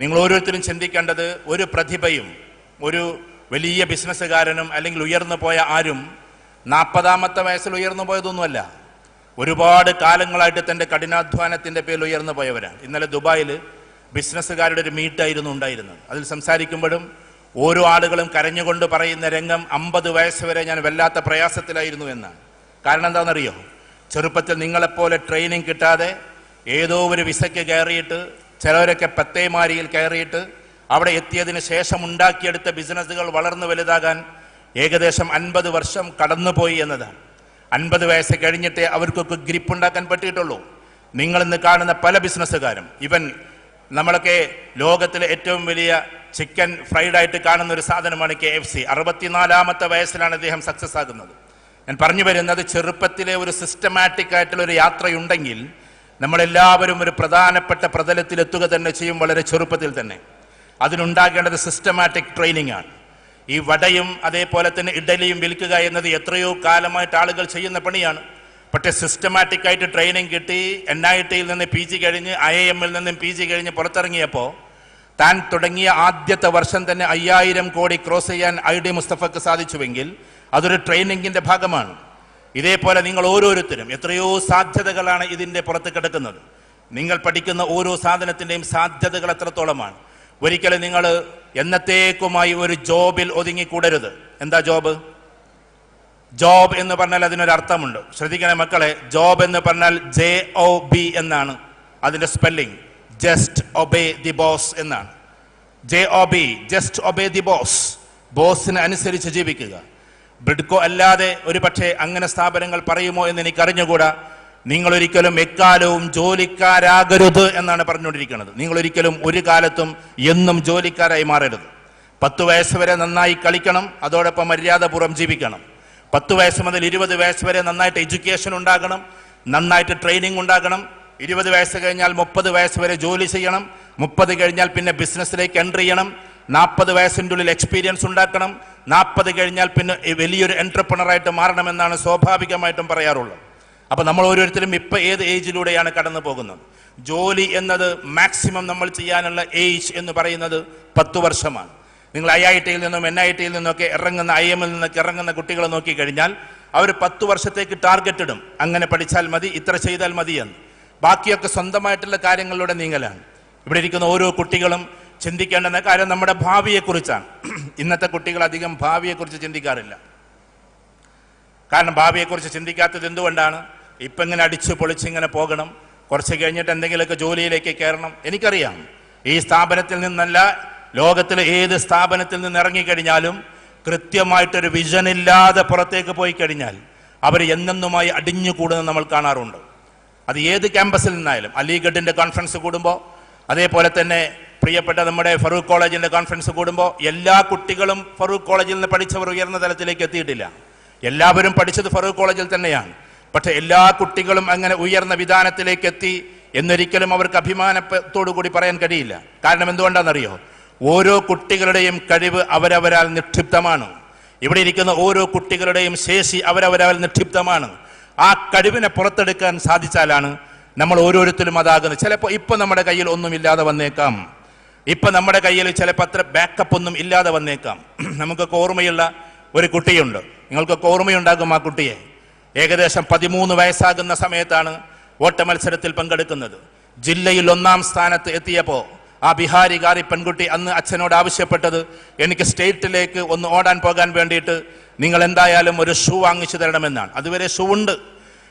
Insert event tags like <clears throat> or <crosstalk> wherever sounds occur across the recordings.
നിങ്ങൾ ഓരോരുത്തരും ചിന്തിക്കേണ്ടത് ഒരു പ്രതിഭയും ഒരു വലിയ ബിസിനസ്സുകാരനും അല്ലെങ്കിൽ ഉയർന്നു പോയ ആരും നാൽപ്പതാമത്തെ വയസ്സിൽ ഉയർന്നു പോയതൊന്നുമല്ല. ഒരുപാട് കാലങ്ങളായിട്ട് തന്റെ കഠിനാധ്വാനത്തിന്റെ പേരിൽ ഉയർന്നു പോയവരാണ്. ഇന്നലെ ദുബായിൽ ബിസിനസ്സുകാരുടെ ഒരു മീറ്റായിരുന്നു ഉണ്ടായിരുന്നത്. അതിൽ സംസാരിക്കുമ്പോഴും ഓരോ ആളുകളും കരഞ്ഞുകൊണ്ട് പറയുന്ന രംഗം അമ്പത് വയസ്സ് വരെ ഞാൻ വല്ലാത്ത പ്രയാസത്തിലായിരുന്നു എന്നാണ്. കാരണം എന്താണെന്നറിയോ? ചെറുപ്പത്തിൽ നിങ്ങളെപ്പോലെ ട്രെയിനിങ് കിട്ടാതെ ഏതോ ഒരു വിസയ്ക്ക് കയറിയിട്ട് ചിലവരൊക്കെ പത്തേമാരിയിൽ കയറിയിട്ട് അവിടെ എത്തിയതിന് ശേഷം ഉണ്ടാക്കിയെടുത്ത ബിസിനസ്സുകൾ വളർന്നു വലുതാകാൻ ഏകദേശം അൻപത് വർഷം കടന്നുപോയി എന്നതാണ്. അൻപത് വയസ്സ് കഴിഞ്ഞിട്ടേ അവർക്കൊക്കെ ഗ്രിപ്പ് ഉണ്ടാക്കാൻ പറ്റിയിട്ടുള്ളൂ. നിങ്ങൾ ഇന്ന് കാണുന്ന പല ബിസിനസ്സുകാരും ഇവൻ നമ്മളൊക്കെ ലോകത്തിലെ ഏറ്റവും വലിയ ചിക്കൻ ഫ്രൈഡ് ആയിട്ട് കാണുന്ന ഒരു സാധനമാണ് കെ എഫ് സി. അറുപത്തിനാലാമത്തെ വയസ്സിലാണ് അദ്ദേഹം സക്സസ് ആകുന്നത്. ഞാൻ പറഞ്ഞു വരുന്നത് ചെറുപ്പത്തിലെ ഒരു സിസ്റ്റമാറ്റിക് ആയിട്ടുള്ള ഒരു യാത്രയുണ്ടെങ്കിൽ നമ്മളെല്ലാവരും ഒരു പ്രധാനപ്പെട്ട പ്രതലത്തിലെത്തുക തന്നെ ചെയ്യും വളരെ ചെറുപ്പത്തിൽ തന്നെ. അതിനുണ്ടാകേണ്ടത് സിസ്റ്റമാറ്റിക് ട്രെയിനിങ് ആണ്. ഈ വടയും അതേപോലെ തന്നെ ഇഡലിയും വിൽക്കുക എന്നത് എത്രയോ കാലമായിട്ട് ആളുകൾ ചെയ്യുന്ന പണിയാണ്. പക്ഷേ സിസ്റ്റമാറ്റിക്കായിട്ട് ട്രെയിനിങ് കിട്ടി എൻ ഐ ടിയിൽ നിന്ന് പി ജി കഴിഞ്ഞ് ഐ ഐ എമ്മിൽ നിന്നും പി ജി കഴിഞ്ഞ് പുറത്തിറങ്ങിയപ്പോൾ താൻ തുടങ്ങിയ ആദ്യത്തെ വർഷം തന്നെ അയ്യായിരം കോടി ക്രോസ് ചെയ്യാൻ ഐ ഡി മുസ്തഫക്ക് സാധിച്ചുവെങ്കിൽ അതൊരു ട്രെയിനിങ്ങിന്റെ ഭാഗമാണ്. ഇതേപോലെ നിങ്ങൾ ഓരോരുത്തരും എത്രയോ സാധ്യതകളാണ് ഇതിന്റെ പുറത്ത് കിടക്കുന്നത്. നിങ്ങൾ പഠിക്കുന്ന ഓരോ സാധനത്തിന്റെയും സാധ്യതകൾ എത്രത്തോളമാണ് ഒരിക്കലും നിങ്ങൾ എന്നത്തേക്കുമായി ഒരു ജോബിൽ ഒതുങ്ങിക്കൂടരുത്. എന്താ ജോബ്? ജോബ് എന്ന് പറഞ്ഞാൽ അതിനൊരു അർത്ഥമുണ്ട്. ശ്രദ്ധിക്കണേ മക്കളെ ജോബ് എന്ന് പറഞ്ഞാൽ ജെ ഒ ബി എന്നാണ്. അതിന്റെ spelling just obey the boss എന്നാണ്. J O B just obey the boss boss അനുസരിച്ച് ജീവിക്കുക. ബ്രിഡ്കോ അല്ലാതെ ഒരു പക്ഷേ അങ്ങനെ സ്ഥാപനങ്ങൾ പറയുമോ എന്ന് എനിക്ക് അറിഞ്ഞുകൂടാ നിങ്ങൾ ഒരിക്കലും എക്കാലവും ജോലിക്കാരാകരുത് എന്നാണ് പറഞ്ഞുകൊണ്ടിരിക്കുന്നത്. നിങ്ങൾ ഒരിക്കലും ഒരു കാലത്തും എന്നും ജോലിക്കാരായി മാറരുത്. പത്ത് വയസ്സ് വരെ നന്നായി കളിക്കണം അതോടൊപ്പം മര്യാദപൂർവം ജീവിക്കണം. പത്ത് വയസ്സ് മുതൽ ഇരുപത് വയസ്സ് വരെ നന്നായിട്ട് എഡ്യൂക്കേഷൻ ഉണ്ടാകണം നന്നായിട്ട് ട്രെയിനിങ് ഉണ്ടാകണം. ഇരുപത് വയസ്സ് കഴിഞ്ഞാൽ മുപ്പത് വയസ്സ് വരെ ജോലി ചെയ്യണം. മുപ്പത് കഴിഞ്ഞാൽ പിന്നെ ബിസിനസ്സിലേക്ക് എൻട്രി ചെയ്യണം. നാൽപ്പത് വയസ്സിന്റെ ഉള്ളിൽ എക്സ്പീരിയൻസ് ഉണ്ടാക്കണം. നാൽപ്പത് കഴിഞ്ഞാൽ പിന്നെ വലിയൊരു എന്റർപ്രണറായിട്ട് മാറണമെന്നാണ് സ്വാഭാവികമായിട്ടും പറയാറുള്ളത്. അപ്പോൾ നമ്മൾ ഓരോരുത്തരും ഇപ്പം ഏത് ഏജിലൂടെയാണ് കടന്നു പോകുന്നത്? ജോലി എന്നത് മാക്സിമം നമ്മൾ ചെയ്യാനുള്ള ഏജ് എന്ന് പറയുന്നത് പത്ത് വർഷമാണ്. നിങ്ങൾ ഐ ഐ ടിയിൽ നിന്നും എൻ ഐ ടിയിൽ നിന്നൊക്കെ ഇറങ്ങുന്ന ഐ എമ്മിൽ നിന്നൊക്കെ ഇറങ്ങുന്ന കുട്ടികളെ നോക്കിക്കഴിഞ്ഞാൽ അവർ പത്ത് വർഷത്തേക്ക് ടാർഗറ്റ് ഇടും. അങ്ങനെ പഠിച്ചാൽ മതി ഇത്ര ചെയ്താൽ മതി എന്ന് ബാക്കിയൊക്കെ സ്വന്തമായിട്ടുള്ള കാര്യങ്ങളിലൂടെ നീങ്ങലാണ്. ഇവിടെ ഇരിക്കുന്ന ഓരോ കുട്ടികളും ചിന്തിക്കേണ്ടുന്ന കാര്യം നമ്മുടെ ഭാവിയെക്കുറിച്ചാണ്. ഇന്നത്തെ കുട്ടികൾ അധികം ഭാവിയെക്കുറിച്ച് ചിന്തിക്കാറില്ല. കാരണം ഭാവിയെക്കുറിച്ച് ചിന്തിക്കാത്തത് എന്തുകൊണ്ടാണ്? ഇപ്പം ഇങ്ങനെ അടിച്ച് പൊളിച്ചിങ്ങനെ പോകണം. കുറച്ച് കഴിഞ്ഞിട്ട് എന്തെങ്കിലുമൊക്കെ ജോലിയിലേക്ക് കയറണം. എനിക്കറിയാം. ഈ സ്ഥാപനത്തിൽ നിന്നല്ല ലോകത്തിലെ ഏത് സ്ഥാപനത്തിൽ നിന്ന് ഇറങ്ങിക്കഴിഞ്ഞാലും കൃത്യമായിട്ടൊരു വിഷൻ ഇല്ലാതെ പുറത്തേക്ക് പോയി കഴിഞ്ഞാൽ അവർ എന്നെന്നുമായി അടിഞ്ഞു കൂടുന്നത് നമ്മൾ കാണാറുണ്ട്. അത് ഏത് ക്യാമ്പസിൽ നിന്നായാലും അലിഗഡിന്റെ കോൺഫറൻസ് കൂടുമ്പോൾ അതേപോലെ തന്നെ പ്രിയപ്പെട്ട നമ്മുടെ ഫറൂഖ് കോളേജിന്റെ കോൺഫറൻസ് കൂടുമ്പോൾ എല്ലാ കുട്ടികളും ഫറൂഖ് കോളേജിൽ നിന്ന് പഠിച്ചവർ ഉയർന്ന തലത്തിലേക്ക് എത്തിയിട്ടില്ല. എല്ലാവരും പഠിച്ചത് ഫറൂഖ് കോളേജിൽ തന്നെയാണ്. പക്ഷേ എല്ലാ കുട്ടികളും അങ്ങനെ ഉയർന്ന വിധാനത്തിലേക്ക് എത്തി എന്നൊരിക്കലും അവർക്ക് അഭിമാനത്തോടു കൂടി പറയാൻ കഴിയില്ല. കാരണം എന്തുകൊണ്ടാണെന്നറിയോ? ഓരോ കുട്ടികളുടെയും കഴിവ് അവരവരാൽ നിക്ഷിപ്തമാണ്. ഇവിടെ ഇരിക്കുന്ന ഓരോ കുട്ടികളുടെയും ശേഷി അവരവരാൽ നിക്ഷിപ്തമാണ്. ആ കഴിവിനെ പുറത്തെടുക്കാൻ സാധിച്ചാലാണ് നമ്മൾ ഓരോരുത്തരും അതാകുന്നത്. ചിലപ്പോൾ ഇപ്പം നമ്മുടെ കയ്യിൽ ഒന്നുമില്ലാതെ വന്നേക്കാം. ഇപ്പൊ നമ്മുടെ കയ്യിൽ ചിലപ്പോൾ അത്ര ബാക്കപ്പ് ഒന്നും ഇല്ലാതെ വന്നേക്കാം. <clears throat> നമുക്കൊക്കെ ഓർമ്മയുള്ള ഒരു കുട്ടിയുണ്ട്. നിങ്ങൾക്കൊക്കെ ഓർമ്മയുണ്ടാകും ആ കുട്ടിയെ. ഏകദേശം പതിമൂന്ന് വയസ്സാകുന്ന സമയത്താണ് ഓട്ട മത്സരത്തിൽ പങ്കെടുക്കുന്നത്. ജില്ലയിൽ ഒന്നാം സ്ഥാനത്ത് എത്തിയപ്പോൾ ആ ബിഹാരി ഗാരി പെൺകുട്ടി അന്ന് അച്ഛനോട് ആവശ്യപ്പെട്ടത് എനിക്ക് സ്റ്റേറ്റിലേക്ക് ഒന്ന് ഓടാൻ പോകാൻ വേണ്ടിയിട്ട് നിങ്ങൾ എന്തായാലും ഒരു ഷൂ വാങ്ങിച്ചു തരണമെന്നാണ്. അതുവരെ ഷൂ ഉണ്ട്.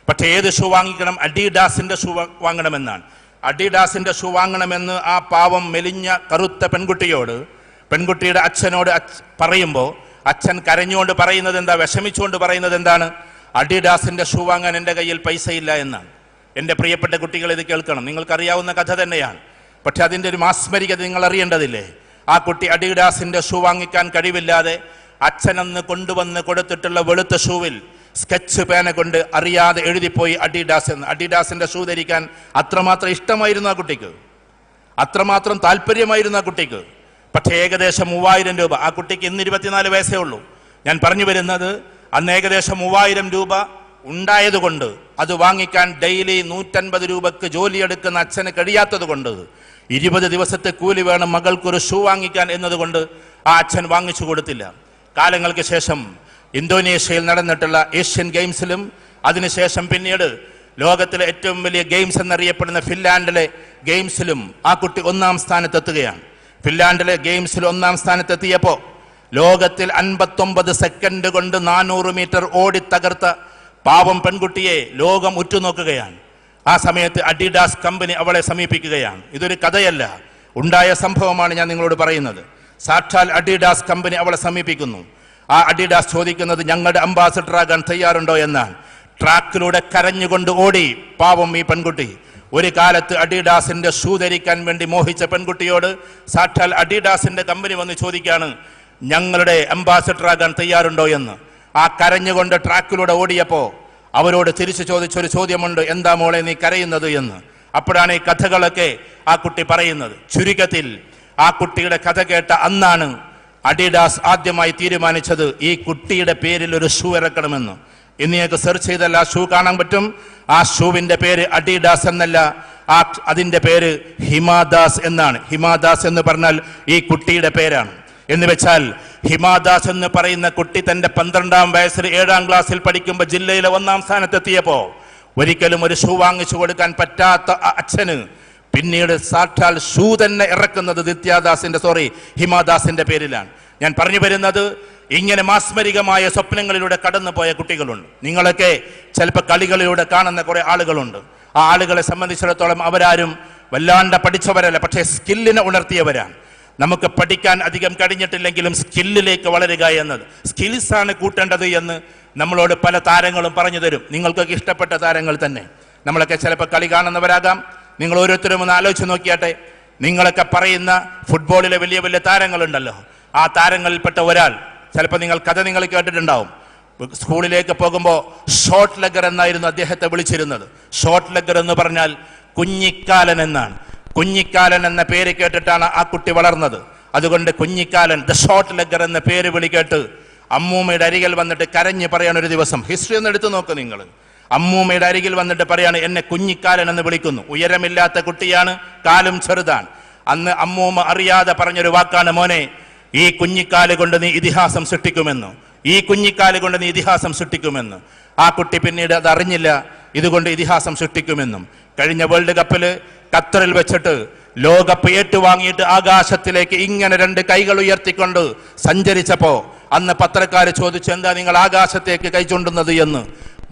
പക്ഷേ ഏത് ഷൂ വാങ്ങിക്കണം? അഡിഡാസിന്റെ ഷൂ വാങ്ങണമെന്നാണ്. അഡിഡാസിന്റെ ഷൂ വാങ്ങണമെന്ന് ആ പാവം മെലിഞ്ഞ കറുത്ത പെൺകുട്ടിയോട് പെൺകുട്ടിയുടെ അച്ഛനോട് പറയുമ്പോൾ അച്ഛൻ കരഞ്ഞുകൊണ്ട് പറയുന്നത് എന്താ വിഷമിച്ചുകൊണ്ട് പറയുന്നത് എന്താണ്? അഡിഡാസിന്റെ ഷൂ വാങ്ങാൻ എന്റെ കയ്യിൽ പൈസയില്ല എന്നാണ്. എന്റെ പ്രിയപ്പെട്ട കുട്ടികൾ ഇത് കേൾക്കണം. നിങ്ങൾക്കറിയാവുന്ന കഥ തന്നെയാണ്. പക്ഷെ അതിന്റെ ഒരു മാസ്മരികത നിങ്ങൾ അറിയേണ്ടതില്ലേ? ആ കുട്ടി അഡിഡാസിന്റെ ഷൂ വാങ്ങിക്കാൻ കഴിവില്ലാതെ അച്ഛനെന്ന് കൊണ്ടുവന്ന് കൊടുത്തിട്ടുള്ള വെളുത്ത ഷൂവിൽ സ്കെച്ച് പേന കൊണ്ട് അറിയാതെ എഴുതിപ്പോയി അഡിഡാസ് എന്ന്. അഡിഡാസിന്റെ ഷൂ ധരിക്കാൻ അത്രമാത്രം ഇഷ്ടമായിരുന്നു ആ കുട്ടിക്ക്. അത്രമാത്രം താല്പര്യമായിരുന്നു ആ കുട്ടിക്ക്. പക്ഷേ ഏകദേശം മൂവായിരം രൂപ. ആ കുട്ടിക്ക് ഇന്ന് ഇരുപത്തിനാല് വയസ്സേ ഉള്ളൂ. ഞാൻ പറഞ്ഞു വരുന്നത് അന്ന് ഏകദേശം മൂവായിരം രൂപ ഉണ്ടായതുകൊണ്ട് അത് വാങ്ങിക്കാൻ ഡെയിലി നൂറ്റൻപത് രൂപക്ക് ജോലിയെടുക്കുന്ന അച്ഛന് കഴിയാത്തത് കൊണ്ട് ഇരുപത് ദിവസത്തെ കൂലി വേണം മകൾക്കൊരു ഷൂ വാങ്ങിക്കാൻ എന്നതുകൊണ്ട് ആ അച്ഛൻ വാങ്ങിച്ചു കൊടുത്തില്ല. കാലങ്ങൾക്ക് ശേഷം ഇന്തോനേഷ്യയിൽ നടന്നിട്ടുള്ള ഏഷ്യൻ ഗെയിംസിലും അതിനുശേഷം പിന്നീട് ലോകത്തിലെ ഏറ്റവും വലിയ ഗെയിംസ് എന്നറിയപ്പെടുന്ന ഫിൻലാൻഡിലെ ഗെയിംസിലും ആ കുട്ടി ഒന്നാം സ്ഥാനത്തെത്തുകയാണ്. ഫിൻലാൻഡിലെ ഗെയിംസിൽ ഒന്നാം സ്ഥാനത്തെത്തിയപ്പോൾ ലോകത്തിൽ അൻപത്തൊമ്പത് സെക്കൻഡ് കൊണ്ട് നാനൂറ് മീറ്റർ ഓടി തകർത്ത പാവം പെൺകുട്ടിയെ ലോകം ഉറ്റുനോക്കുകയാണ്. ആ സമയത്ത് അഡിഡാസ് കമ്പനി അവളെ സമീപിക്കുകയാണ്. ഇതൊരു കഥയല്ല. ഉണ്ടായ സംഭവമാണ് ഞാൻ നിങ്ങളോട് പറയുന്നത്. സാക്ഷാൽ അഡിഡാസ് കമ്പനി അവളെ സമീപിക്കുന്നു. ആ അഡിഡാസ് ചോദിക്കുന്നത് ഞങ്ങളുടെ അംബാസഡർ ആകാൻ തയ്യാറുണ്ടോ എന്നാണ്. ട്രാക്കിലൂടെ കരഞ്ഞുകൊണ്ട് ഓടി. പാവം ഈ പെൺകുട്ടി. ഒരു കാലത്ത് അഡിഡാസിന്റെ ഷൂ ധരിക്കാൻ വേണ്ടി മോഹിച്ച പെൺകുട്ടിയോട് സാക്ഷാൽ അഡിഡാസിന്റെ കമ്പനി വന്ന് ചോദിക്കാണ് ഞങ്ങളുടെ അംബാസഡർ ആകാൻ തയ്യാറുണ്ടോ എന്ന്? ആ കരഞ്ഞുകൊണ്ട് ട്രാക്കിലൂടെ ഓടിയപ്പോ അവരോട് തിരിച്ചു ചോദിച്ചൊരു ചോദ്യമുണ്ട് എന്താ മോളെ നീ കരയുന്നത് എന്ന്? അപ്പോഴാണ് ഈ കഥകളൊക്കെ ആ കുട്ടി പറയുന്നത്. ചുരുക്കത്തിൽ ആ കുട്ടിയുടെ കഥ കേട്ട അന്നാണ് അഡിഡാസ് ആദ്യമായി തീരുമാനിച്ചത് ഈ കുട്ടിയുടെ പേരിൽ ഒരു ഷൂ ഇറക്കണമെന്ന്. ഇന്ന് ഞങ്ങൾക്ക് സെർച്ച് ചെയ്തല്ല ആ ഷൂ കാണാൻ പറ്റും. ആ ഷൂവിന്റെ പേര് അഡിഡാസ് എന്നല്ല ആ അതിന്റെ പേര് ഹിമാദാസ് എന്നാണ്. ഹിമാദാസ് എന്ന് പറഞ്ഞാൽ ഈ കുട്ടിയുടെ പേരാണ്. എന്ന് വെച്ചാൽ ഹിമാദാസ് എന്ന് പറയുന്ന കുട്ടി തന്റെ പന്ത്രണ്ടാം വയസ്സിൽ ഏഴാം ക്ലാസ്സിൽ പഠിക്കുമ്പോൾ ജില്ലയിലെ ഒന്നാം സ്ഥാനത്തെത്തിയപ്പോ ഒരിക്കലും ഒരു ഷൂ വാങ്ങിച്ചു കൊടുക്കാൻ പറ്റാത്ത അച്ഛന് പിന്നീട് സാക്ഷാൽ ഷൂ തന്നെ ഇറക്കുന്നത് നിത്യാദാസിന്റെ സോറി ഹിമാദാസിന്റെ പേരിലാണ്. ഞാൻ പറഞ്ഞു വരുന്നത് ഇങ്ങനെ മാസ്മരികമായ സ്വപ്നങ്ങളിലൂടെ കടന്നുപോയ കുട്ടികളുണ്ട്. നിങ്ങളൊക്കെ ചിലപ്പോൾ കളികളിലൂടെ കാണുന്ന കുറെ ആളുകളുണ്ട്. ആ ആളുകളെ സംബന്ധിച്ചിടത്തോളം അവരാരും വല്ലാണ്ട് പഠിച്ചവരല്ല പക്ഷേ സ്കില്ലിനെ ഉണർത്തിയവരാണ്. നമുക്ക് പഠിക്കാൻ അധികം കഴിഞ്ഞിട്ടില്ലെങ്കിലും സ്കില്ലിലേക്ക് വളരുക എന്നത്. സ്കിൽസ് ആണ് കൂട്ടേണ്ടത് എന്ന് നമ്മളോട് പല താരങ്ങളും പറഞ്ഞു തരും. നിങ്ങൾക്കൊക്കെ ഇഷ്ടപ്പെട്ട താരങ്ങൾ തന്നെ. നമ്മളൊക്കെ ചിലപ്പോൾ കളി കാണുന്നവരാകാം. നിങ്ങൾ ഓരോരുത്തരും ഒന്ന് ആലോചിച്ച് നോക്കിയാട്ടെ. നിങ്ങളൊക്കെ പറയുന്ന ഫുട്ബോളിലെ വലിയ വലിയ താരങ്ങളുണ്ടല്ലോ. ആ താരങ്ങളിൽപ്പെട്ട ഒരാൾ ചിലപ്പോൾ നിങ്ങൾ കഥ നിങ്ങൾ കേട്ടിട്ടുണ്ടാവും. സ്കൂളിലേക്ക് പോകുമ്പോൾ ഷോർട്ട് ലെഗർ എന്നായിരുന്നു അദ്ദേഹത്തെ വിളിച്ചിരുന്നത്. ഷോർട്ട് ലെഗർ എന്ന് പറഞ്ഞാൽ കുഞ്ഞിക്കാലൻ എന്നാണ്. കുഞ്ഞിക്കാലൻ എന്ന പേര് കേട്ടിട്ടാണ് ആ കുട്ടി വളർന്നത്. അതുകൊണ്ട് കുഞ്ഞിക്കാലൻ ദ ഷോർട്ട് ലെഗർ എന്ന പേര് വിളി കേട്ട് അമ്മൂമ്മയുടെ അരികിൽ വന്നിട്ട് കരഞ്ഞ് പറയാൻ ഒരു ദിവസം. ഹിസ്റ്ററി ഒന്ന് എടുത്തു നോക്ക് നിങ്ങൾ. അമ്മൂമ്മയുടെ അരികിൽ വന്നിട്ട് പറയാണ് എന്നെ കുഞ്ഞിക്കാലൻ എന്ന് വിളിക്കുന്നു. ഉയരമില്ലാത്ത കുട്ടിയാണ് കാലും ചെറുതാണ്. അന്ന് അമ്മൂമ്മ അറിയാതെ പറഞ്ഞൊരു വാക്കാണ് മോനെ ഈ കുഞ്ഞിക്കാൽ കൊണ്ട് നീ ഇതിഹാസം സൃഷ്ടിക്കുമെന്ന്. ഈ കുഞ്ഞിക്കാൽ കൊണ്ട് നീ ഇതിഹാസം സൃഷ്ടിക്കുമെന്ന്. ആ കുട്ടി പിന്നീട് അത് അറിഞ്ഞില്ല ഇതുകൊണ്ട് ഇതിഹാസം സൃഷ്ടിക്കുമെന്നും. കഴിഞ്ഞ വേൾഡ് കപ്പിൽ ഖത്തറിൽ വെച്ചിട്ട് ലോകകപ്പ് ഏറ്റുവാങ്ങിയിട്ട് ആകാശത്തിലേക്ക് ഇങ്ങനെ രണ്ട് കൈകൾ ഉയർത്തിക്കൊണ്ട് സഞ്ചരിച്ചപ്പോ അന്ന് പത്രക്കാർ ചോദിച്ചു എന്താ നിങ്ങൾ ആകാശത്തേക്ക് കൈ ചൂണ്ടുന്നത് എന്ന്?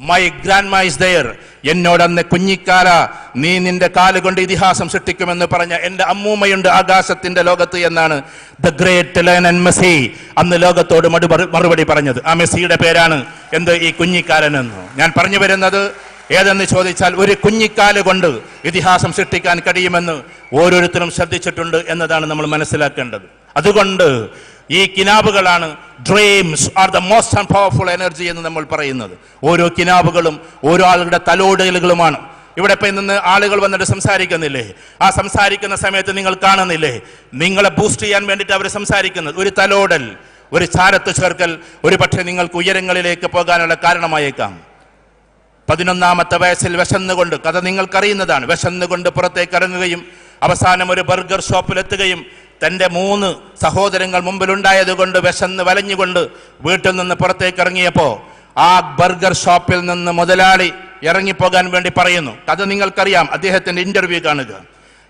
മൈ ഗ്രാൻഡ് മൈസ് ദയർ എന്നോടന്ന് കുഞ്ഞിക്കാല നീ നിന്റെ കാലുകൊണ്ട് ഇതിഹാസം സൃഷ്ടിക്കുമെന്ന് പറഞ്ഞ എന്റെ അമ്മൂമ്മയുണ്ട് ആകാശത്തിന്റെ ലോകത്ത് എന്നാണ് ദ ഗ്രേറ്റ് ലയനൻ മെസ്സി അന്ന് ലോകത്തോട് മറുപടി പറഞ്ഞത്. ആ മെസ്സിയുടെ പേരാണ് എന്ത്? ഈ കുഞ്ഞിക്കാലൻ എന്ന്. ഞാൻ പറഞ്ഞു വരുന്നത് ഏതെന്ന് ചോദിച്ചാൽ ഒരു കുഞ്ഞിക്കാൽ കൊണ്ട് ഇതിഹാസം സൃഷ്ടിക്കാൻ കഴിയുമെന്ന് ഓരോരുത്തരും ശ്രദ്ധിച്ചിട്ടുണ്ട് എന്നതാണ് നമ്മൾ മനസ്സിലാക്കേണ്ടത്. അതുകൊണ്ട് ഈ കിനാബുകളാണ് dreams are the most and powerful energy എന്ന് നമ്മൾ പറയുന്നത്. ഓരോ കിനാബുകളും ഓരോ ആളുകളുടെ തലോടലുകളുമാണ്. ഇവിടെ ഇപ്പം നിന്ന് ആളുകൾ വന്നിട്ട് സംസാരിക്കുന്നില്ലേ? ആ സംസാരിക്കുന്ന സമയത്ത് നിങ്ങൾ കാണുന്നില്ലേ? നിങ്ങളെ ബൂസ്റ്റ് ചെയ്യാൻ വേണ്ടിയിട്ട് അവർ സംസാരിക്കുന്നത്. ഒരു തലോടൽ ഒരു ചാരത്ത് ചേർക്കൽ ഒരു പക്ഷേ നിങ്ങൾക്ക് ഉയരങ്ങളിലേക്ക് പോകാനുള്ള കാരണമായേക്കാം. പതിനൊന്നാമത്തെ വയസ്സിൽ വിശന്നുകൊണ്ട് കഥ നിങ്ങൾക്കറിയുന്നതാണ്. വിശന്നുകൊണ്ട് പുറത്തേക്ക് ഇറങ്ങുകയും അവസാനം ഒരു ബർഗർ ഷോപ്പിലെത്തുകയും തന്റെ മൂന്ന് സഹോദരങ്ങൾ മുമ്പിലുണ്ടായത് കൊണ്ട് വിശന്ന് വലഞ്ഞുകൊണ്ട് വീട്ടിൽ നിന്ന് പുറത്തേക്ക് ഇറങ്ങിയപ്പോൾ ആ ബർഗർ ഷോപ്പിൽ നിന്ന് മുതലാളി ഇറങ്ങിപ്പോകാൻ വേണ്ടി പറയുന്നു. കഥ നിങ്ങൾക്കറിയാം അദ്ദേഹത്തിന്റെ ഇന്റർവ്യൂ കാണുക.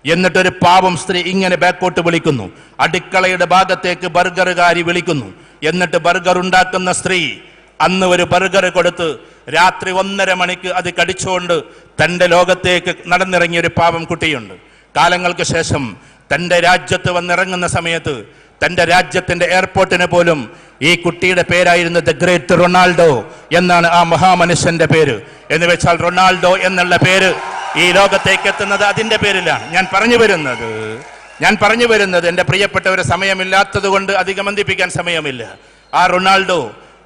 എന്നിട്ടൊരു പാവം സ്ത്രീ ഇങ്ങനെ ബാക്കോട്ട് വിളിക്കുന്നു. അടുക്കളയുടെ ഭാഗത്തേക്ക് ബർഗറുകാരി വിളിക്കുന്നു. എന്നിട്ട് ബർഗർ ഉണ്ടാക്കുന്ന സ്ത്രീ അന്ന് ഒരു ബർഗർ കൊടുത്ത് രാത്രി ഒന്നര മണിക്ക് അത് കടിച്ചുകൊണ്ട് തന്റെ ലോകത്തേക്ക് നടന്നിറങ്ങിയ ഒരു പാവം കുട്ടിയുണ്ട്. കാലങ്ങൾക്ക് ശേഷം തന്റെ രാജ്യത്ത് വന്നിറങ്ങുന്ന സമയത്ത് തന്റെ രാജ്യത്തിന്റെ എയർപോർട്ടിന് പോലും ഈ കുട്ടിയുടെ പേരായിരുന്നു ദ ഗ്രേറ്റ് റൊണാൾഡോ എന്നാണ് ആ മഹാമനുഷ്യന്റെ പേര്. എന്ന് വെച്ചാൽ റൊണാൾഡോ എന്നുള്ള പേര് ഈ ലോകത്തേക്ക് എത്തുന്നത് അതിന്റെ പേരിലാണ്. ഞാൻ പറഞ്ഞു വരുന്നത് ഞാൻ പറഞ്ഞു വരുന്നത് എന്റെ പ്രിയപ്പെട്ടവരെ സമയമില്ലാത്തത് കൊണ്ട് അധികം ബന്ധിപ്പിക്കാൻ സമയമില്ല. ആ റൊണാൾഡോ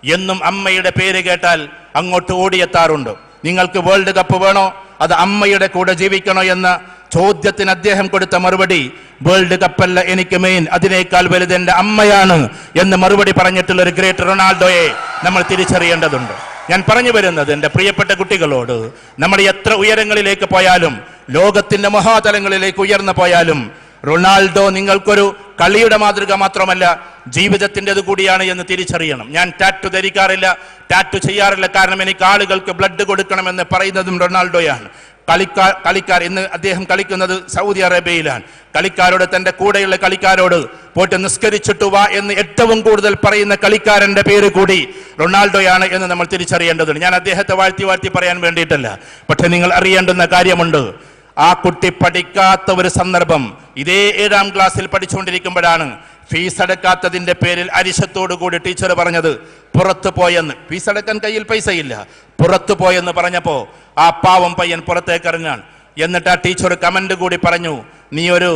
എന്നും അമ്മയുടെ പേര് കേട്ടാൽ അങ്ങോട്ട് ഓടിയെത്താറുണ്ട്. നിങ്ങൾക്ക് വേൾഡ് കപ്പ് വേണോ? അത് അമ്മയുടെ കൂടെ ജീവിക്കണോ എന്ന ചോദ്യത്തിന് അദ്ദേഹം കൊടുത്ത മറുപടി വേൾഡ് കപ്പല്ല എനിക്ക് മെയിൻ അതിനേക്കാൾ വലുത് എന്റെ അമ്മയാണ് എന്ന് മറുപടി പറഞ്ഞിട്ടുള്ള ഒരു ഗ്രേറ്റ് റൊണാൾഡോയെ നമ്മൾ തിരിച്ചറിയേണ്ടതുണ്ട്. ഞാൻ പറഞ്ഞു വരുന്നത് എന്റെ പ്രിയപ്പെട്ട കുട്ടികളോട് നമ്മൾ എത്ര ഉയരങ്ങളിലേക്ക് പോയാലും ലോകത്തിന്റെ മഹാതലങ്ങളിലേക്ക് ഉയർന്നു പോയാലും റൊണാൾഡോ നിങ്ങൾക്കൊരു കളിയുടെ മാതൃക മാത്രമല്ല ജീവിതത്തിന്റെത് കൂടിയാണ് എന്ന് തിരിച്ചറിയണം. ഞാൻ ടാറ്റു ധരിക്കാറില്ല ടാറ്റു ചെയ്യാറില്ല കാരണം എനിക്ക് ആളുകൾക്ക് ബ്ലഡ് കൊടുക്കണമെന്ന് പറയുന്നതും റൊണാൾഡോയാണ്. കളിക്കാർ കളിക്കാർ ഇന്ന് അദ്ദേഹം കളിക്കുന്നത് സൗദി അറേബ്യയിലാണ്. കളിക്കാരോട് തന്റെ കൂടെയുള്ള കളിക്കാരോട് പോയിട്ട് നിസ്കരിച്ചിട്ടു വാ എന്ന് ഏറ്റവും കൂടുതൽ പറയുന്ന കളിക്കാരന്റെ പേര് കൂടി റൊണാൾഡോയാണ് എന്ന് നമ്മൾ തിരിച്ചറിയേണ്ടതുണ്ട്. ഞാൻ അദ്ദേഹത്തെ വാഴ്ത്തി വാഴ്ത്തി പറയാൻ വേണ്ടിയിട്ടല്ല. പക്ഷെ നിങ്ങൾ അറിയേണ്ടുന്ന കാര്യമുണ്ട്. ആ കുട്ടി പഠിക്കാത്ത ഒരു സന്ദർഭം ഇതേ ഏഴാം ക്ലാസ്സിൽ പഠിച്ചുകൊണ്ടിരിക്കുമ്പോഴാണ് ഫീസ് അടക്കാത്തതിന്റെ പേരിൽ അരിശത്തോടു കൂടി ടീച്ചർ പറഞ്ഞത് പുറത്തു പോയെന്ന്. ഫീസ് അടക്കാൻ കയ്യിൽ പൈസയില്ല. പുറത്തു പോയെന്ന് പറഞ്ഞപ്പോ ആ പാവം പയ്യൻ പുറത്തേക്ക് ഇറങ്ങാൻ എന്നിട്ട് ആ ടീച്ചർ കമന്റ് കൂടി പറഞ്ഞു നീ ഒരു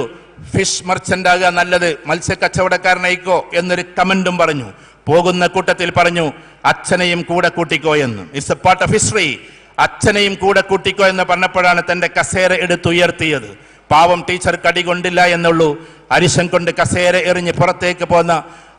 ഫിഷ് മർച്ചന്റ് ആകുക നല്ലത് മത്സ്യ കച്ചവടക്കാരനായിക്കോ എന്നൊരു കമന്റും പറഞ്ഞു. പോകുന്ന കൂട്ടത്തിൽ പറഞ്ഞു അച്ഛനെയും കൂടെ കൂട്ടിക്കോ എന്ന്. It's a part of history അച്ഛനെയും കൂടെ കൂട്ടിക്കോ എന്ന് പറഞ്ഞപ്പോഴാണ് തന്റെ കസേര എടുത്തുയർത്തിയത്. പാവം ടീച്ചർ കടി കൊണ്ടില്ല എന്നുള്ളൂ. അരിശം കൊണ്ട് കസേര എറിഞ്ഞ് പുറത്തേക്ക് പോന്ന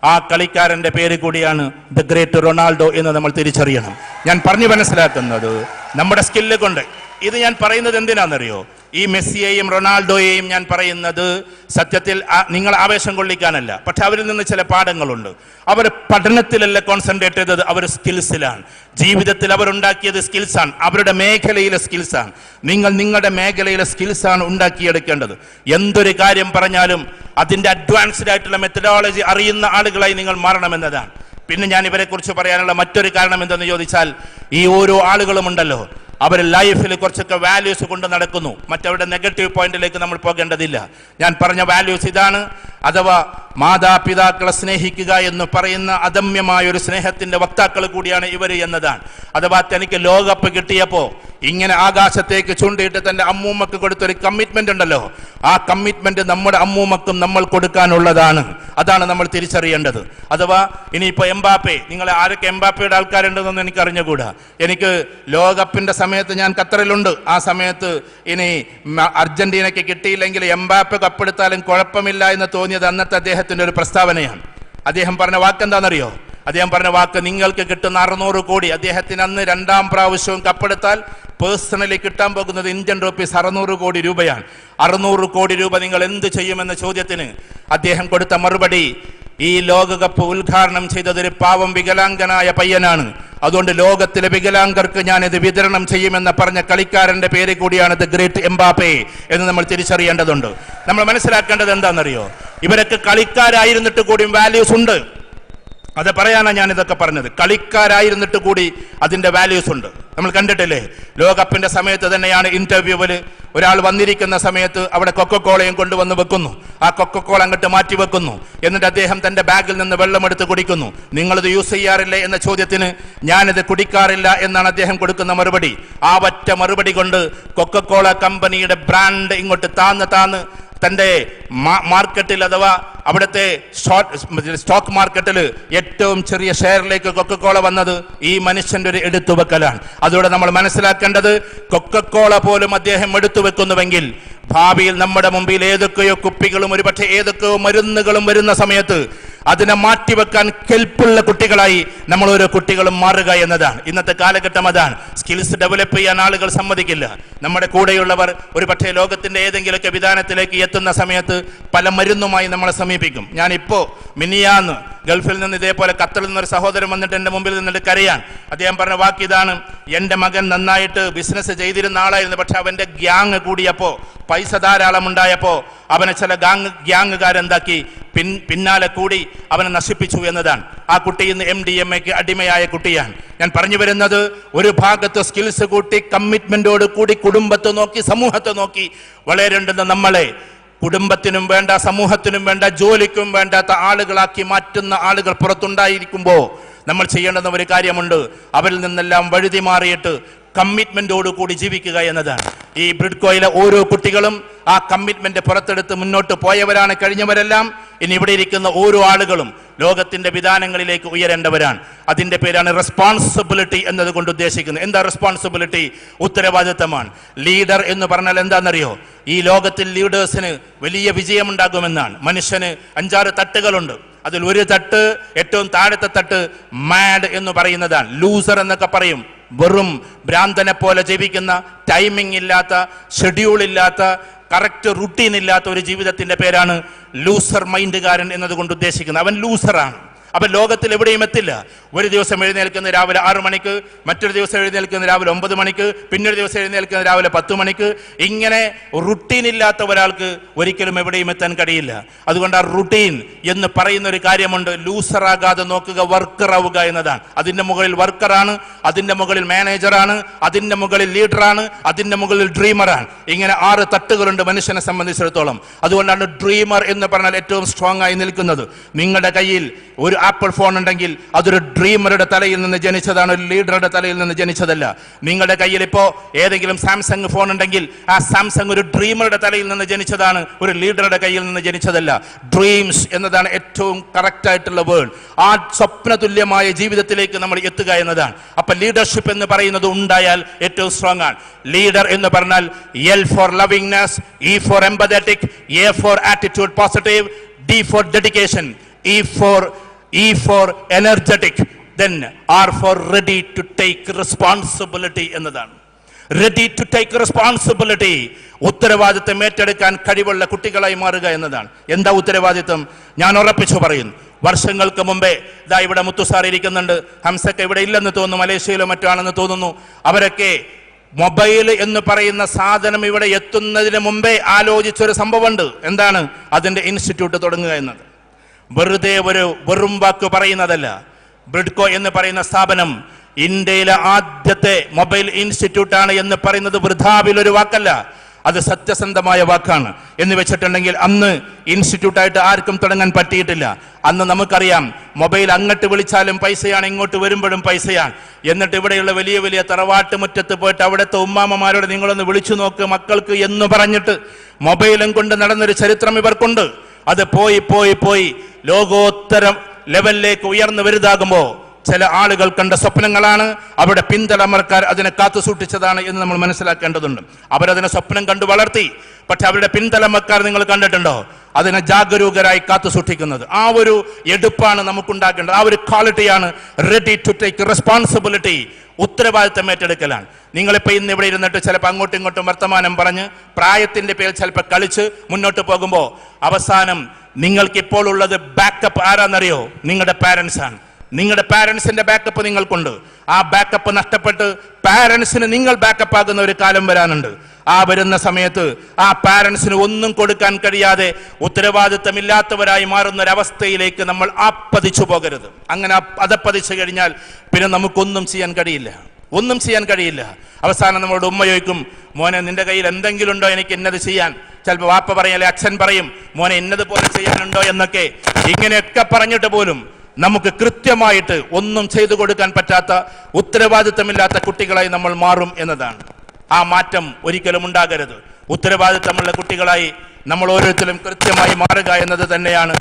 ആ കളിക്കാരന്റെ പേര് കൂടിയാണ് ദ ഗ്രേറ്റ് റൊണാൾഡോ എന്ന് നമ്മൾ തിരിച്ചറിയണം. ഞാൻ പറഞ്ഞു മനസ്സിലാക്കുന്നത് നമ്മുടെ സ്കില്ല് കൊണ്ട് ഇത് ഞാൻ പറയുന്നത് എന്തിനാണെന്നറിയോ? ഈ മെസ്സിയെയും റൊണാൾഡോയെയും ഞാൻ പറയുന്നത് സത്യത്തിൽ നിങ്ങൾ ആവേശം കൊള്ളിക്കാനല്ല. പക്ഷെ അവരിൽ നിന്ന് ചില പാഠങ്ങളുണ്ട്. അവർ പഠനത്തിലല്ല കോൺസെൻട്രേറ്റ് ചെയ്തത് അവർ സ്കിൽസിലാണ് ജീവിതത്തിൽ അവരുണ്ടാക്കിയത് സ്കിൽസാണ് അവരുടെ മേഖലയിലെ സ്കിൽസാണ് നിങ്ങൾ നിങ്ങളുടെ മേഖലയിലെ സ്കിൽസാണ് ഉണ്ടാക്കിയെടുക്കേണ്ടത്. എന്തൊരു കാര്യം പറഞ്ഞാലും അതിന്റെ അഡ്വാൻസ്ഡ് ആയിട്ടുള്ള മെത്തഡോളജി അറിയുന്ന ആളുകളായി നിങ്ങൾ മാറണമെന്നതാണ്. പിന്നെ ഞാൻ ഇവരെ കുറിച്ച് പറയാനുള്ള മറ്റൊരു കാരണം എന്തെന്ന് ചോദിച്ചാൽ ഈ ഓരോ ആളുകളും ഉണ്ടല്ലോ. അവർ ലൈഫിൽ കുറച്ചൊക്കെ വാല്യൂസ് കൊണ്ട് നടക്കുന്നു. മറ്റവരുടെ നെഗറ്റീവ് പോയിന്റിലേക്ക് നമ്മൾ പോകേണ്ടതില്ല. ഞാൻ പറഞ്ഞ വാല്യൂസ് ഇതാണ്. അഥവാ മാതാപിതാക്കളെ സ്നേഹിക്കുക എന്ന് പറയുന്ന അദമ്യമായ ഒരു സ്നേഹത്തിന്റെ വക്താക്കൾ കൂടിയാണ് ഇവർ എന്നതാണ്. അഥവാ തനിക്ക് ലോകകപ്പ് കിട്ടിയപ്പോൾ ഇങ്ങനെ ആകാശത്തേക്ക് ചൂണ്ടിയിട്ട് തന്റെ അമ്മൂമ്മക്ക് കൊടുത്തൊരു കമ്മിറ്റ്മെന്റ് ഉണ്ടല്ലോ. ആ കമ്മിറ്റ്മെന്റ് നമ്മുടെ അമ്മൂമ്മക്കും നമ്മൾ കൊടുക്കാനുള്ളതാണ്. അതാണ് നമ്മൾ തിരിച്ചറിയേണ്ടത്. അഥവാ ഇനിയിപ്പോൾ എംബാപ്പെ നിങ്ങൾ ആരൊക്കെ എംബാപ്പയുടെ ആൾക്കാരുണ്ടെന്നൊന്നും എനിക്ക് അറിഞ്ഞുകൂടാ എനിക്ക് ലോകകപ്പിന്റെ സമയത്ത് ഞാൻ ഖത്തറിലുണ്ട്. ആ സമയത്ത് ഇനി അർജന്റീനയ്ക്ക് കിട്ടിയില്ലെങ്കിൽ എംബാപ്പെ കപ്പെടുത്താലും കുഴപ്പമില്ല എന്ന് തോന്നിയത് അന്നത്തെ അദ്ദേഹത്തിന്റെ ഒരു പ്രസ്താവനയാണ്. അദ്ദേഹം പറഞ്ഞ വാക്കെന്താണെന്നറിയോ? അദ്ദേഹം പറഞ്ഞ വാക്ക് നിങ്ങൾക്ക് കിട്ടുന്ന അറുന്നൂറ് കോടി. അദ്ദേഹത്തിന് അന്ന് രണ്ടാം പ്രാവശ്യവും കപ്പെടുത്താൽ പേഴ്സണലി കിട്ടാൻ പോകുന്നത് ഇന്ത്യൻ റുപ്പീസ് അറുന്നൂറ് കോടി രൂപയാണ്. അറുന്നൂറ് കോടി രൂപ നിങ്ങൾ എന്ത് ചെയ്യുമെന്ന ചോദ്യത്തിന് അദ്ദേഹം കൊടുത്ത മറുപടി ഈ ലോകകപ്പ് ഉദ്ഘാടനം ചെയ്തത് ഒരു പാവം വികലാംഗനായ പയ്യനാണ്. അതുകൊണ്ട് ലോകത്തിലെ വികലാംഗർക്ക് ഞാൻ ഇത് വിതരണം ചെയ്യുമെന്ന് പറഞ്ഞ കളിക്കാരന്റെ പേര് കൂടിയാണ് ദ ഗ്രേറ്റ് എംബാപ്പെ എന്ന് നമ്മൾ തിരിച്ചറിയേണ്ടതുണ്ട്. നമ്മൾ മനസ്സിലാക്കേണ്ടത് എന്താണെന്നറിയോ? ഇവരൊക്കെ കളിക്കാരായിരുന്നിട്ട് കൂടിയും വാല്യൂസ് ഉണ്ട്. അത് പറയാനാണ് ഞാൻ ഇതൊക്കെ പറഞ്ഞത്. കളിക്കാരായിരുന്നിട്ട് കൂടി അതിന്റെ വാല്യൂസ് ഉണ്ട്. നമ്മൾ കണ്ടിട്ടില്ലേ? ലോകകപ്പിന്റെ സമയത്ത് തന്നെയാണ് ഇന്റർവ്യൂവിൽ ഒരാൾ വന്നിരിക്കുന്ന സമയത്ത് അവിടെ കൊക്കക്കോളയും കൊണ്ടുവന്ന് വെക്കുന്നു. ആ കൊക്കക്കോള അങ്ങോട്ട് മാറ്റി വെക്കുന്നു. എന്നിട്ട് അദ്ദേഹം തന്റെ ബാഗിൽ നിന്ന് വെള്ളമെടുത്ത് കുടിക്കുന്നു. നിങ്ങളിത് യൂസ് ചെയ്യാറില്ലേ എന്ന ചോദ്യത്തിന് ഞാനിത് കുടിക്കാറില്ല എന്നാണ് അദ്ദേഹം കൊടുക്കുന്ന മറുപടി. ആ ഒറ്റ മറുപടി കൊണ്ട് കൊക്കക്കോള കമ്പനിയുടെ ബ്രാൻഡ് ഇങ്ങോട്ട് താന്ന് താന്ന് തന്റെ മാർക്കറ്റിൽ അഥവാ അവിടുത്തെ സ്റ്റോക്ക് മാർക്കറ്റിൽ ഏറ്റവും ചെറിയ ഷെയറിലേക്ക് കൊക്കക്കോള വന്നത് ഈ മനുഷ്യന്റെ ഒരു എടുത്തുവെക്കലാണ്. അതോടെ നമ്മൾ മനസ്സിലാക്കേണ്ടത് കൊക്കക്കോള പോലും അദ്ദേഹം എടുത്തു വെക്കുന്നുവെങ്കിൽ ഭാവിയിൽ നമ്മുടെ മുമ്പിൽ ഏതൊക്കെയോ കുപ്പികളും ഒരുപക്ഷെ ഏതൊക്കെയോ മരുന്നുകളും വരുന്ന സമയത്ത് അതിനെ മാറ്റിവെക്കാൻ കെൽപ്പുള്ള കുട്ടികളായി നമ്മൾ ഓരോ കുട്ടികളും മാറുക എന്നതാണ്. ഇന്നത്തെ കാലഘട്ടം അതാണ്. സ്കിൽസ് ഡെവലപ്പ് ചെയ്യാൻ ആളുകൾ സമ്മതിക്കില്ല. നമ്മുടെ കൂടെയുള്ളവർ ഒരു പക്ഷേ ലോകത്തിന്റെ ഏതെങ്കിലുമൊക്കെ വിധാനത്തിലേക്ക് എത്തുന്ന സമയത്ത് പല മരുന്നുമായി നമ്മളെ സമീപിക്കും. ഞാനിപ്പോ മിനിയാന്ന് ഗൾഫിൽ നിന്ന് ഇതേപോലെ ഖത്തറിൽ നിന്നൊരു സഹോദരൻ വന്നിട്ട് എന്റെ മുമ്പിൽ നിന്നിട്ട് കരയാൻ. അദ്ദേഹം പറഞ്ഞ വാക്ക് ഇതാണ് എന്റെ മകൻ നന്നായിട്ട് ബിസിനസ് ചെയ്തിരുന്ന ആളായിരുന്നു പക്ഷെ അവന്റെ ഗ്യാങ് കൂടിയപ്പോൾ പൈസ ധാരാളം ഉണ്ടായപ്പോൾ അവനെ ചില ഗാങ് ഗ്യാങ്ങുകാരെന്താക്കി പിൻ പിന്നാലെ കൂടി അവനെ നശിപ്പിച്ചു എന്നതാണ്. ആ കുട്ടി ഇന്ന് എം ഡി എം എക്ക് അടിമയായ കുട്ടിയാണ്. ഞാൻ പറഞ്ഞു വരുന്നത് ഒരു ഭാഗത്ത് സ്കിൽസ് കൂട്ടി കമ്മിറ്റ്മെന്റോട് കൂടി കുടുംബത്തെ നോക്കി സമൂഹത്തെ നോക്കി വളരേണ്ടുന്ന നമ്മളെ കുടുംബത്തിനും വേണ്ട സമൂഹത്തിനും വേണ്ട ജോലിക്കും വേണ്ടാത്ത ആളുകളാക്കി മാറ്റുന്ന ആളുകൾ പുറത്തുണ്ടായിരിക്കുമ്പോൾ നമ്മൾ ചെയ്യേണ്ടുന്ന ഒരു കാര്യമുണ്ട്. അവരിൽ നിന്നെല്ലാം വഴുതി മാറിയിട്ട് കമ്മിറ്റ്മെന്റോട് കൂടി ജീവിക്കുക എന്നതാണ്. ഈ ബ്രിഡ്കോയിലെ ഓരോ കുട്ടികളും ആ കമ്മിറ്റ്മെന്റ് പുറത്തെടുത്ത് മുന്നോട്ട് പോയവരാണ് കഴിഞ്ഞവരെല്ലാം. ഇനി ഇവിടെ ഇരിക്കുന്ന ഓരോ ആളുകളും ലോകത്തിന്റെ വിധാനങ്ങളിലേക്ക് ഉയരേണ്ടവരാണ്. അതിന്റെ പേരാണ് റെസ്പോൺസിബിലിറ്റി എന്നതുകൊണ്ട് ഉദ്ദേശിക്കുന്നത്. എന്താ റെസ്പോൺസിബിലിറ്റി ഉത്തരവാദിത്തമാണ്. ലീഡർ എന്ന് പറഞ്ഞാൽ എന്താണെന്നറിയോ? ഈ ലോകത്തിൽ ലീഡേഴ്സിന് വലിയ വിജയമുണ്ടാകുമെന്നാണ്. മനുഷ്യന് അഞ്ചാറ് തട്ടുകളുണ്ട്. അതിൽ ഒരു തട്ട് ഏറ്റവും താഴത്തെ തട്ട് മാഡ് എന്ന് പറയുന്നതാണ്. ലൂസർ എന്നൊക്കെ പറയും. വെറും ഭ്രാന്തനെ പോലെ ജീവിക്കുന്ന ടൈമിംഗ് ഇല്ലാത്ത ഷെഡ്യൂൾ ഇല്ലാത്ത കറക്റ്റ് റുട്ടീൻ ഇല്ലാത്ത ഒരു ജീവിതത്തിന്റെ പേരാണ് ലൂസർ മൈൻഡുകാരൻ എന്നതുകൊണ്ട് ഉദ്ദേശിക്കുന്നത്. അവൻ ലൂസറാണ് അവൻ ലോകത്തിൽ എവിടെയും എത്തില്ല. ഒരു ദിവസം എഴുന്നേൽക്കുന്ന രാവിലെ ആറ് മണിക്ക് മറ്റൊരു ദിവസം എഴുന്നേൽക്കുന്ന രാവിലെ ഒമ്പത് മണിക്ക് പിന്നൊരു ദിവസം എഴുന്നേൽക്കുന്ന രാവിലെ പത്ത് മണിക്ക്. ഇങ്ങനെ റുട്ടീൻ ഇല്ലാത്ത ഒരാൾക്ക് ഒരിക്കലും എവിടെയും എത്താൻ കഴിയില്ല. അതുകൊണ്ട് ആ റുട്ടീൻ എന്ന് പറയുന്ന ഒരു കാര്യമുണ്ട് ലൂസറാകാതെ നോക്കുക വർക്കർ ആവുക എന്നതാണ്. അതിന്റെ മുകളിൽ വർക്കറാണ് അതിന്റെ മുകളിൽ മാനേജറാണ് അതിന്റെ മുകളിൽ ലീഡറാണ് അതിന്റെ മുകളിൽ ഡ്രീമറാണ് ഇങ്ങനെ ആറ് തട്ടുകളുണ്ട് മനുഷ്യനെ സംബന്ധിച്ചിടത്തോളം. അതുകൊണ്ടാണ് ഡ്രീമർ എന്ന് പറഞ്ഞാൽ ഏറ്റവും സ്ട്രോങ് ആയി നിൽക്കുന്നത്. നിങ്ങളുടെ കയ്യിൽ ഒരു ആപ്പിൾ ഫോൺ ഉണ്ടെങ്കിൽ അതൊരു ഡ്രീമറുടെ തലയിൽ നിന്ന് ജനിച്ചതാണ് ഒരു ലീഡറുടെ തലയിൽ നിന്ന് ജനിച്ചതല്ല. നിങ്ങളുടെ കയ്യിൽ ഇപ്പോ ഏതെങ്കിലും സാംസങ് ഫോൺ ഉണ്ടെങ്കിൽ ആ സാംസങ് ഒരു ഡ്രീമറുടെ തലയിൽ നിന്ന് ജനിച്ചതാണ് ഒരു ലീഡറുടെ കയ്യിൽ നിന്ന് ജനിച്ചതല്ല. ഡ്രീംസ് എന്നതാണ് ഏറ്റവും കറക്റ്റ് ആയിട്ടുള്ള വേൾഡ് ആ സ്വപ്ന തുല്യമായ ജീവിതത്തിലേക്ക് നമ്മൾ എത്തുക എന്നതാണ്. അപ്പൊ ലീഡർഷിപ്പ് എന്ന് പറയുന്നത് ഉണ്ടായാൽ ഏറ്റവും സ്ട്രോങ് ആണ്. ലീഡർ എന്ന് പറഞ്ഞാൽ L for lovingness E for empathetic A for attitude positive D for dedication E for E for energetic then R for ready to take responsibility എന്നതാണ്. റെഡി ടു ടേക്ക് റെസ്പോൺസിബിലിറ്റി ഉത്തരവാദിത്തം ഏറ്റെടുക്കാൻ കഴിവുള്ള കുട്ടികളായി മാറുക എന്നതാണ്. എന്താ ഉത്തരവാദിത്തം? ഞാൻ ഉറപ്പിച്ചു പറയുന്നു. വർഷങ്ങൾക്ക് മുമ്പേ ഇതാ ഇവിടെ മുത്തുസാർ ഇരിക്കുന്നുണ്ട്. ഹംസക്ക ഇവിടെ ഇല്ലെന്ന് തോന്നുന്നു മലേഷ്യയിലോ മറ്റാണെന്ന് തോന്നുന്നു. അവരൊക്കെ മൊബൈൽ എന്ന് പറയുന്ന സാധനം ഇവിടെ എത്തുന്നതിന് മുമ്പേ ആലോചിച്ചൊരു സംഭവമുണ്ട്. എന്താണ്? അതിന്റെ ഇൻസ്റ്റിറ്റ്യൂട്ട് തുടങ്ങുക എന്നത്. വെറുതെ ഒരു വെറും വാക്ക് പറയുന്നതല്ല. ബ്രിഡ്കോ എന്ന് പറയുന്ന സ്ഥാപനം ഇന്ത്യയിലെ ആദ്യത്തെ മൊബൈൽ ഇൻസ്റ്റിറ്റ്യൂട്ട് ആണ് എന്ന് പറയുന്നത് വൃഥാവിൽ ഒരു വാക്കല്ല. അത് സത്യസന്ധമായ വാക്കാണ്. എന്ന് വെച്ചിട്ടുണ്ടെങ്കിൽ അന്ന് ഇൻസ്റ്റിറ്റ്യൂട്ടായിട്ട് ആർക്കും തുടങ്ങാൻ പറ്റിയിട്ടില്ല. അന്ന് നമുക്കറിയാം മൊബൈൽ അങ്ങോട്ട് വിളിച്ചാലും പൈസയാണ് ഇങ്ങോട്ട് വരുമ്പോഴും പൈസയാണ്. എന്നിട്ട് ഇവിടെയുള്ള വലിയ വലിയ തറവാട്ട് മുറ്റത്ത് പോയിട്ട് അവിടുത്തെ ഉമ്മാമ്മമാരോട് നിങ്ങളൊന്ന് വിളിച്ചു നോക്ക് മക്കൾക്ക് എന്ന് പറഞ്ഞിട്ട് മൊബൈലും കൊണ്ട് നടന്നൊരു ചരിത്രം ഇവർക്കുണ്ട്. അത് പോയി പോയി പോയി. ലോകോത്തരം ലെവലിലേക്ക് ഉയർന്നു വലുതാകുമ്പോൾ ചില ആളുകൾ കണ്ട സ്വപ്നങ്ങളാണ്. അവിടെ പിന്തലമുറക്കാർ അതിനെ കാത്തു സൂക്ഷിച്ചതാണ് എന്ന് നമ്മൾ മനസ്സിലാക്കേണ്ടതുണ്ട്. അവരതിനെ സ്വപ്നം കണ്ടു വളർത്തി. പക്ഷെ അവരുടെ പിന്തലമക്കാർ നിങ്ങൾ കണ്ടിട്ടുണ്ടോ? അതിനെ ജാഗരൂകരായി കാത്തു സൂക്ഷിക്കുന്നത്. ആ ഒരു എടുപ്പാണ് നമുക്കുണ്ടാക്കേണ്ടത്. ആ ഒരു ക്വാളിറ്റിയാണ് റെഡി ടു ടേക്ക് റെസ്പോൺസിബിലിറ്റി ഉത്തരവാദിത്തം ഏറ്റെടുക്കലാണ്. നിങ്ങളിപ്പോൾ ഇന്ന് ഇവിടെ ഇരുന്നിട്ട് ചിലപ്പോൾ അങ്ങോട്ടും ഇങ്ങോട്ടും വർത്തമാനം പറഞ്ഞ് പ്രായത്തിന്റെ പേരിൽ ചിലപ്പോൾ കളിച്ച് മുന്നോട്ട് പോകുമ്പോൾ അവസാനം നിങ്ങൾക്കിപ്പോൾ ഉള്ളത് ബാക്കപ്പ് ആരാന്നറിയോ? നിങ്ങളുടെ പാരൻസ് ആണ്. നിങ്ങളുടെ പാരൻസിന്റെ ബാക്കപ്പ് നിങ്ങൾക്കുണ്ട്. ആ ബാക്കപ്പ് നഷ്ടപ്പെട്ട് പാരൻസിന് നിങ്ങൾ ബാക്കപ്പ് ആകുന്ന ഒരു കാലം വരാനുണ്ട്. ആ വരുന്ന സമയത്ത് ആ പാരൻസിന് ഒന്നും കൊടുക്കാൻ കഴിയാതെ ഉത്തരവാദിത്തമില്ലാത്തവരായി മാറുന്ന ഒരവസ്ഥയിലേക്ക് നമ്മൾ ആപ്പതിച്ചു പോകരുത്. അങ്ങനെ അതപ്പതിച്ചു കഴിഞ്ഞാൽ പിന്നെ നമുക്കൊന്നും ചെയ്യാൻ കഴിയില്ല. ഒന്നും ചെയ്യാൻ കഴിയില്ല. അവസാനം നമ്മളോട് ഉമ്മ ചോദിക്കും മോനെ നിന്റെ കയ്യിൽ എന്തെങ്കിലും ഉണ്ടോ എനിക്ക് ഇന്നത് ചെയ്യാൻ? ചിലപ്പോൾ വാപ്പ പറയും അല്ലെ അച്ഛൻ പറയും മോനെ ഇന്നത് പോലെ ചെയ്യാനുണ്ടോ? എന്നൊക്കെ ഇങ്ങനെയൊക്കെ പറഞ്ഞിട്ട് പോലും നമുക്ക് കൃത്യമായിട്ട് ഒന്നും ചെയ്തു കൊടുക്കാൻ പറ്റാത്ത ഉത്തരവാദിത്തമില്ലാത്ത കുട്ടികളായി നമ്മൾ മാറും എന്നതാണ്. ആ മാറ്റം ഒരിക്കലും ഉണ്ടാകരുത്. ഉത്തരവാദിത്തമുള്ള കുട്ടികളായി നമ്മൾ ഓരോരുത്തരും കൃത്യമായി മാറുക എന്നത് തന്നെയാണ്